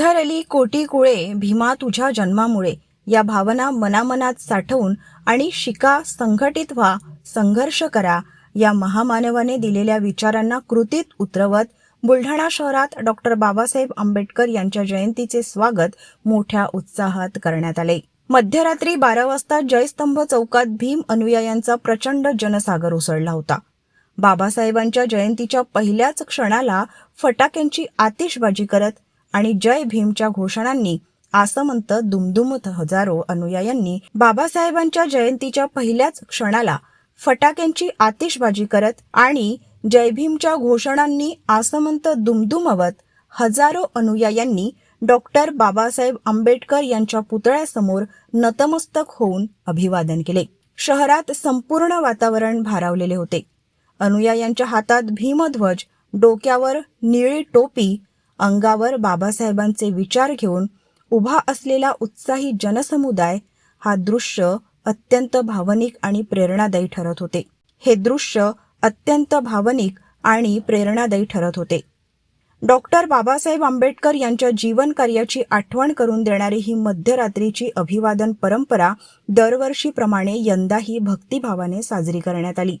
रली कोटी कुळे भीमा तुझ्या जन्मामुळे. या भावना मनामनात साठवून आणि शिका संघटित व्हा संघर्ष करा. या महामानवाने दिलेल्या विचारांना कृतीत उतरवत बुलढाणा शहरात डॉक्टर बाबासाहेब आंबेडकर यांच्या जयंतीचे स्वागत मोठ्या उत्साहात करण्यात आले. मध्यरात्री बारा वाजता जयस्तंभ चौकात भीम अनुयायांचा प्रचंड जनसागर उसळला होता. बाबासाहेबांच्या जयंतीच्या पहिल्याच क्षणाला फटाक्यांची आतिषबाजी करत आणि जय भीमच्या घोषणांनी आसमंत दुमदुमत हजारो अनुयायांनी बाबासाहेबांच्या जयंतीच्या पहिल्याच क्षणाला फटाक्यांची आतिषबाजी करत आणि जय भीमच्या घोषणांनी आसमंत दुमदुमवत हजारो अनुयायांनी डॉक्टर बाबासाहेब आंबेडकर यांच्या पुतळ्यासमोर नतमस्तक होऊन अभिवादन केले. शहरात संपूर्ण वातावरण भारावलेले होते. अनुयायांच्या हातात भीमध्वज डोक्यावर निळी टोपी अंगावर बाबासाहेबांचे विचार घेऊन उभा असलेला उत्साही जनसमुदाय हा दृश्य अत्यंत भावनिक आणि प्रेरणादायी ठरत होते. हे दृश्य अत्यंत भावनिक आणि प्रेरणादायी ठरत होते. डॉक्टर बाबासाहेब आंबेडकर यांच्या जीवन कार्याची आठवण करून देणारी ही मध्यरात्रीची अभिवादन परंपरा दरवर्षीप्रमाणे यंदाही भक्तिभावाने साजरी करण्यात आली.